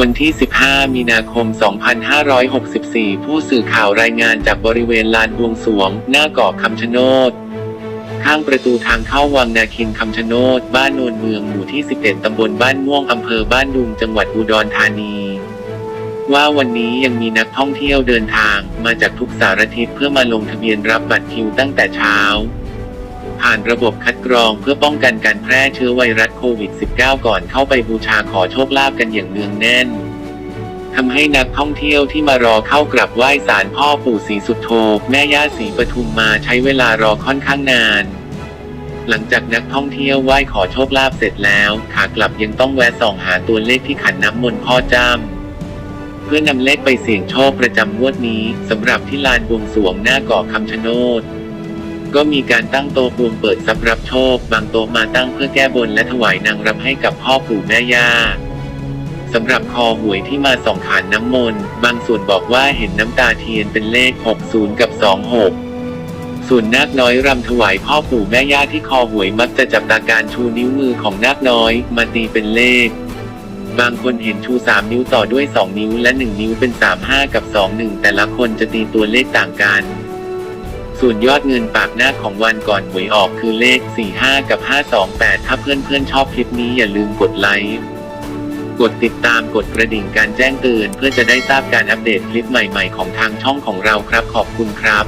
วันที่ 15 มีนาคม 2564 ผู้สื่อข่าวรายงานจากบริเวณลานบวงสวง หน้าเกาะคำชะโนด ข้างประตูทางเข้าวังนาคินคำชะโนด บ้านโนนเมืองหมู่ที่11ตำบลบ้านม่วงอำเภอบ้านดุงจังหวัดอุดรธานี ว่าวันนี้ยังมีนักท่องเที่ยวเดินทางมาจากทุกสารทิศเพื่อมาลงทะเบียนรับบัตรคิวตั้งแต่เช้า ผ่านระบบคัดกรองเพื่อป้องกันการแพร่เชื้อไวรัสโควิด -19 ก่อนเข้าไปบูชาขอโชคลาภกันอย่างเนืองแน่นทำให้นักท่องเที่ยวที่มารอเข้ากราบไหว้ศาลพ่อปู่ศรีสุดโธแม่ย่าศรีปทุมมาใช้เวลารอค่อนข้างนาน หลังจากนักท่องเที่ยวไหว้ขอโชคลาภเสร็จแล้วขากลับยังต้องแวะส่องหาตัวเลขที่ขันน้ำมนต์พ่อจ้ำเพื่อนำเลขไปเสี่ยงโชคประจำงวดนี้สำหรับที่ลานบวงสรวงหน้าเกาะคำชะโนด ก็มีการตั้งโต๊ะบวงเปิดทรัพย์รับโชค บางโต๊ะมาตั้งเพื่อแก้บนและถวายนางรำให้กับพ่อปู่แม่ย่าสำหรับคอหวยที่มาส่องขานน้ำมนต์บางส่วนบอกว่าเห็นน้ำตาเทียนเป็นเลข 60 กับ 26 ส่วนนาคน้อยรำถวายพ่อปู่แม่ย่าที่คอหวยมักจะจับตาการชูนิ้วมือของนาคน้อยมาตีเป็นเลข บางคนเห็นชู 3 นิ้วต่อด้วย 2 นิ้วและ 1 นิ้วเป็น 3 5 กับ 2 1 แต่ละคนจะตีตัวเลขต่างกัน ส่วนยอดเงินปากหน้าของวันก่อนหวยออกคือเลข 45 กับ 528 ถ้าเพื่อนๆชอบคลิปนี้อย่าลืมกดไลค์ กดติดตามกดกระดิ่งการแจ้งเตือนเพื่อจะได้ทราบการอัปเดตคลิปใหม่ๆ ของทางช่องของเราครับขอบคุณครับ